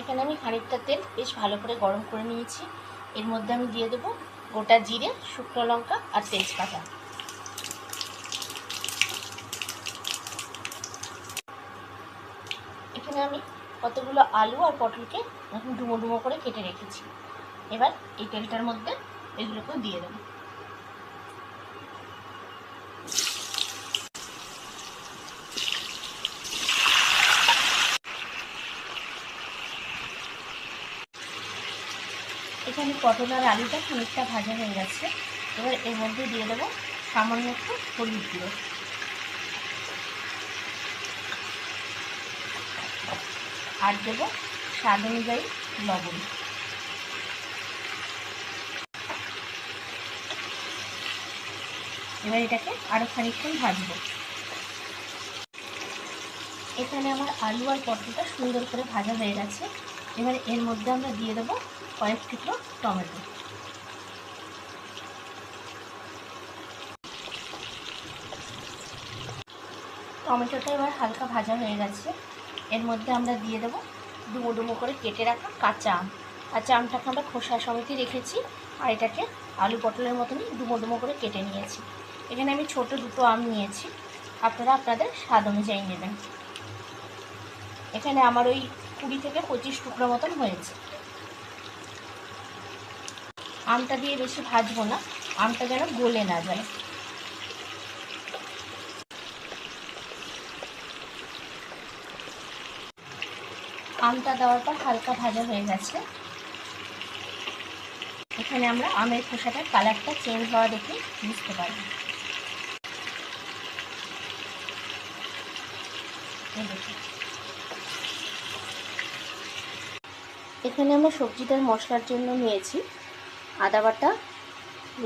এখানে আমি খানিকটা তেল বেশ ভালো করে গরম করে নিয়েছি। এর মধ্যে আমি দিয়ে দেবো গোটা জিরে, শুকনো লঙ্কা আর তেজপাতা। এখানে আমি কতগুলো আলু আর পটলকে এখন ডুমো ডুমো করে কেটে রেখেছি। এবার এই তেলটার মধ্যে এগুলোকেও দিয়ে দেবো। এখানে পটল আর আলুটা খানিকটা ভাজা হয়ে গেছে। এবার এর মধ্যে দিয়ে দেবো সামান্য একটু হলুদ গুঁড়ো। আর দেবো স্বাদ অনুযায়ী লবণ। এবার এটাকে আরও খানিকক্ষণ ভাজবো। এখানে আমার আলু আর পটলটা সুন্দর করে ভাজা হয়ে গেছে। এবার এর মধ্যে আমরা দিয়ে দেবো কয়েক টুকরো টমেটো। টমেটোটা এবার হালকা ভাজা হয়ে গেছে। এর মধ্যে আমরা দিয়ে দেবো ডুমো ডুমো করে কেটে রাখা কাঁচা আম। কাঁচা আমটাকে আমরা খোসা সমেতই রেখেছি আর এটাকে আলু পটলের মতনই ডুমো ডুমো করে কেটে নিয়েছি। এখানে আমি ছোট দুটো আম নিয়েছি। আপনারা আপনাদের স্বাদ অনুযায়ী নেবেন। এখানে আমার ওই কুড়ি থেকে পঁচিশ টুকরো মতন হয়েছে। আমটা দিয়ে বেশি ভাজবো না, আমটা যেন গলে না যায়। আমটা দেওয়ার পর হালকা ভাজা হয়ে গেছে। এখানে আমরা আমের খোসাটার কালারটা চেঞ্জ হওয়া দেখে বুঝতে দেখুন। এখানে আমরা সবজিটার মশলার জন্য নিয়েছি। আদা বাটা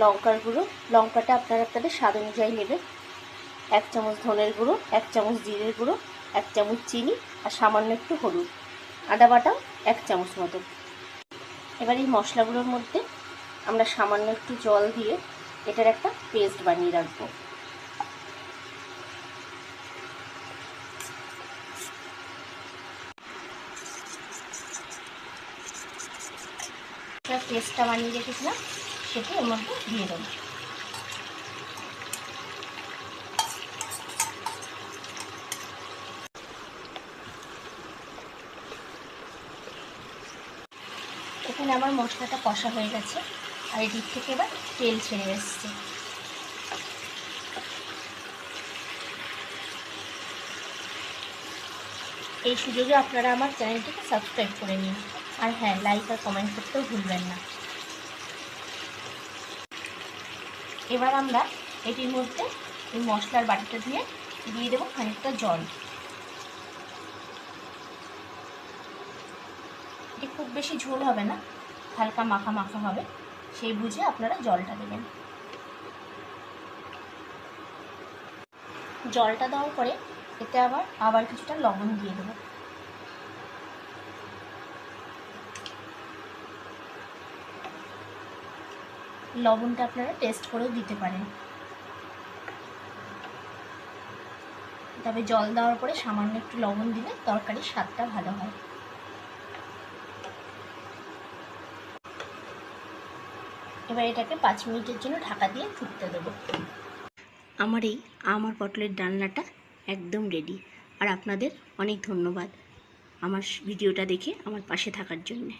লঙ্কার গুঁড়ো। লঙ্কাটা আপনারা আপনাদের স্বাদ অনুযায়ী নেবেন। এক চামচ ধনের গুঁড়ো, এক চামচ জিরের গুঁড়ো, এক চামচ চিনি আর সামান্য একটু হলুদ। আদা বাটা এক চামচ মতো। এবার এই মশলাগুলোর মধ্যে আমরা সামান্য একটু জল দিয়ে এটার একটা পেস্ট বানিয়ে রাখব। পেস্টটা বানিয়ে রেখেছিলাম, সেটা এর মধ্যে দিয়ে দেবো। এখানে আমার মশলাটা কষা হয়ে গেছে, আর এদিক থেকে এবার তেল ছেড়ে এসছে। এই সুযোগে আপনারা আমার চ্যানেলটিকে সাবস্ক্রাইব করে নিন। আর হ্যাঁ লাইক আর কমেন্ট করতেও ভুলবেন না। এবার আমরা এটির মধ্যে এই মশলার বাটিটা দিয়ে দিয়ে দেবো খানিকটা জল। এটি খুব বেশি ঝোল হবে না, হালকা মাখা মাখা হবে, সেই বুঝে আপনারা জলটা দেবেন। জলটা দেওয়ার পরে এতে আবার আবার কিছুটা লবণ দিয়ে দেবো। লবণটা আপনারা টেস্ট করেও দিতে পারেন। তবে জল দেওয়ার পরে সামান্য একটু লবণ দিলে তরকারির স্বাদটা ভালো হয়। এবার এটাকে পাঁচ মিনিটের জন্য ঢাকা দিয়ে ফুটতে দেবো। আমার এই আমার পটলের ডালনাটা একদম রেডি আর আপনাদের অনেক ধন্যবাদ আমার ভিডিওটা দেখে আমার পাশে থাকার জন্যে।